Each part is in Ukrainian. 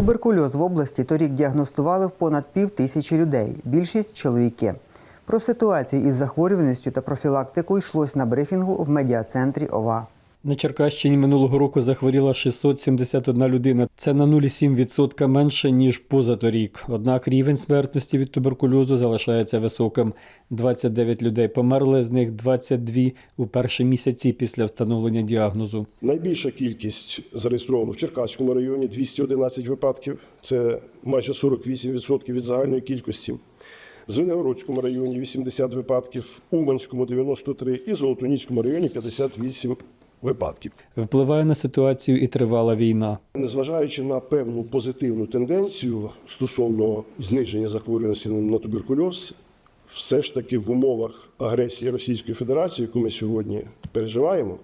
Туберкульоз в області торік діагностували в понад пів тисячі людей. Більшість чоловіки. Про ситуацію із захворюваністю та профілактику йшлось на брифінгу в медіа-центрі ОВА. На Черкащині минулого року захворіла 671 людина. Це на 0,7% менше, ніж позаторік. Однак рівень смертності від туберкульозу залишається високим. 29 людей померли, з них 22 у перші місяці після встановлення діагнозу. Найбільша кількість зареєстровано в Черкаському районі 211 випадків. Це майже 48% від загальної кількості. В Звенигородському районі 80 випадків, в Уманському 93 і Золотоніському районі 58 випадків. Впливає на ситуацію і тривала війна. Незважаючи на певну позитивну тенденцію стосовно зниження захворюваності на туберкульоз, все ж таки в умовах агресії Російської Федерації, яку ми сьогодні переживаємо,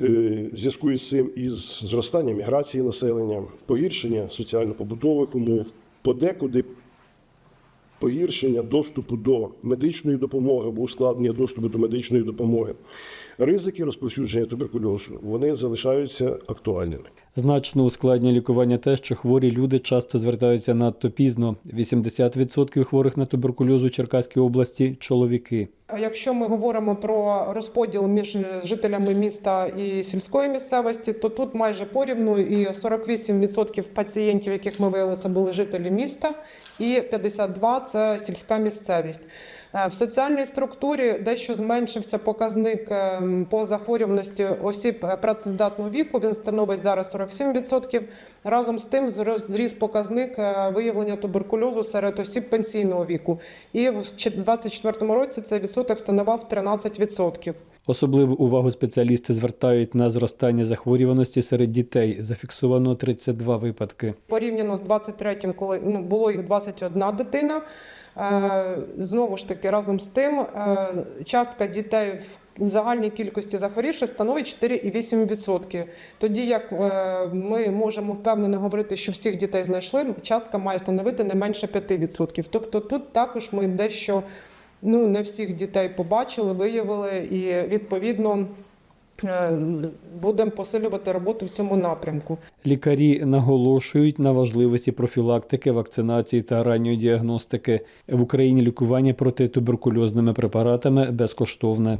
е, в зв'язку із цим із зростанням міграції населення, погіршення соціально-побутових умов, подекуди погіршення доступу до медичної допомоги або ускладнення доступу до медичної допомоги, ризики розповсюдження туберкульозу вони залишаються актуальними. Значно ускладнює лікування те, що хворі люди часто звертаються надто пізно. 80% хворих на туберкульоз у Черкаській області чоловіки. А Якщо ми говоримо про розподіл між жителями міста і сільської місцевості, то тут майже порівну і 48% пацієнтів, яких ми виявили, це були жителі міста, і 52% – це сільська місцевість. Е, В соціальній структурі дещо зменшився показник е, по захворюваності осіб е, працездатного віку. Він становить зараз 47%. Разом з тим зріс показник виявлення туберкульозу серед осіб пенсійного віку. І в 2024 році цей відсоток становив 13%. Особливу увагу спеціалісти звертають на зростання захворюваності серед дітей. Зафіксовано 32 випадки. Порівняно з 23-м, коли ну, було їх 21 дитина. Е, знову ж таки, разом з тим, е, частка дітей в загальній кількості захворівших становить 4,8%. Тоді як е, ми можемо впевнено говорити, що всіх дітей знайшли, частка має становити не менше 5%. Тобто тут також ми дещо ну, не всіх дітей побачили, виявили і відповідно. Е, Будемо посилювати роботу в цьому напрямку. Лікарі наголошують на важливості профілактики, вакцинації та ранньої діагностики. В Україні лікування проти туберкульозними препаратами безкоштовне.